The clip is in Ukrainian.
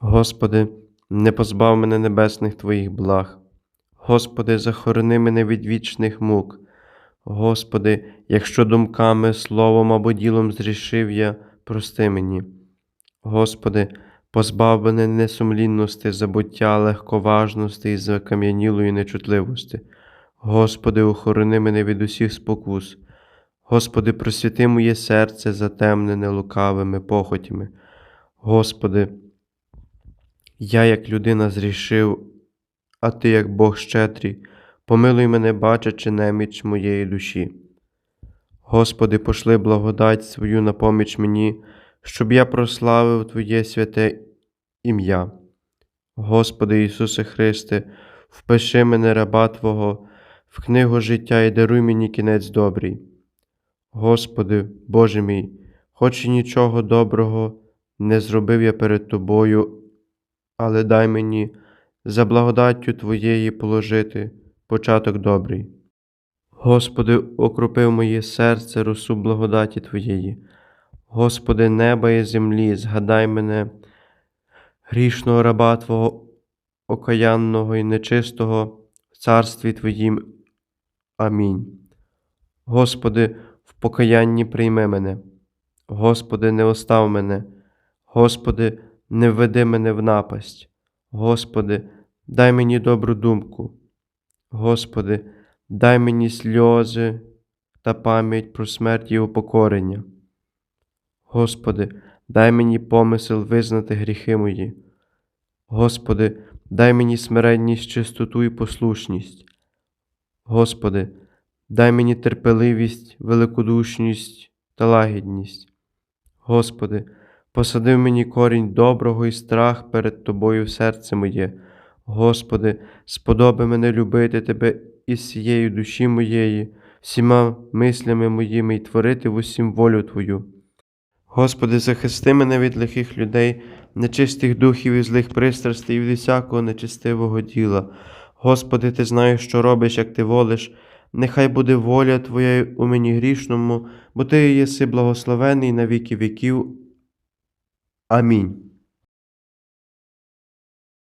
Господи, не позбав мене небесних Твоїх благ. Господи, захорони мене від вічних мук. Господи, якщо думками, словом або ділом зрішив я, прости мені. Господи, позбав мене несумлінності, забуття, легковажності і закам'янілої нечутливості. Господи, охорони мене від усіх спокус. Господи, просвіти моє серце, затемнене лукавими похотями. Господи, я, як людина, зрішив, а Ти, як Бог щедрий, помилуй мене, бачачи неміч моєї душі. Господи, пошли благодать свою на поміч мені, щоб я прославив Твоє святе ім'я. Господи Ісусе Христе, впиши мене, раба Твого, в книгу життя і даруй мені кінець добрий. Господи, Боже мій, хоч і нічого доброго не зробив я перед Тобою, але дай мені за благодаттю Твоєї положити початок добрий. Господи, окропив моє серце росу благодаті Твоєї. Господи, неба і землі, згадай мене, грішного раба Твого, окаянного і нечистого в царстві Твоїм. Амінь. Господи, в покаянні прийми мене. Господи, не остав мене. Господи, не введи мене в напасть. Господи, дай мені добру думку. Господи, дай мені сльози та пам'ять про смерть і упокорення. Господи, дай мені помисел визнати гріхи мої. Господи, дай мені смиренність, чистоту і послушність. Господи, дай мені терпеливість, великодушність та лагідність. Господи, посади в мені корінь доброго і страх перед Тобою в серце моє. Господи, сподоби мене любити Тебе із всією душі моєї, всіма мислями моїми і творити в усім волю Твою. Господи, захисти мене від лихих людей, нечистих духів і злих пристрастей і від всякого нечистивого діла. Господи, Ти знаєш, що робиш, як Ти волиш. Нехай буде воля Твоя у мені грішному, бо Ти єси благословений на віки віків. Амінь.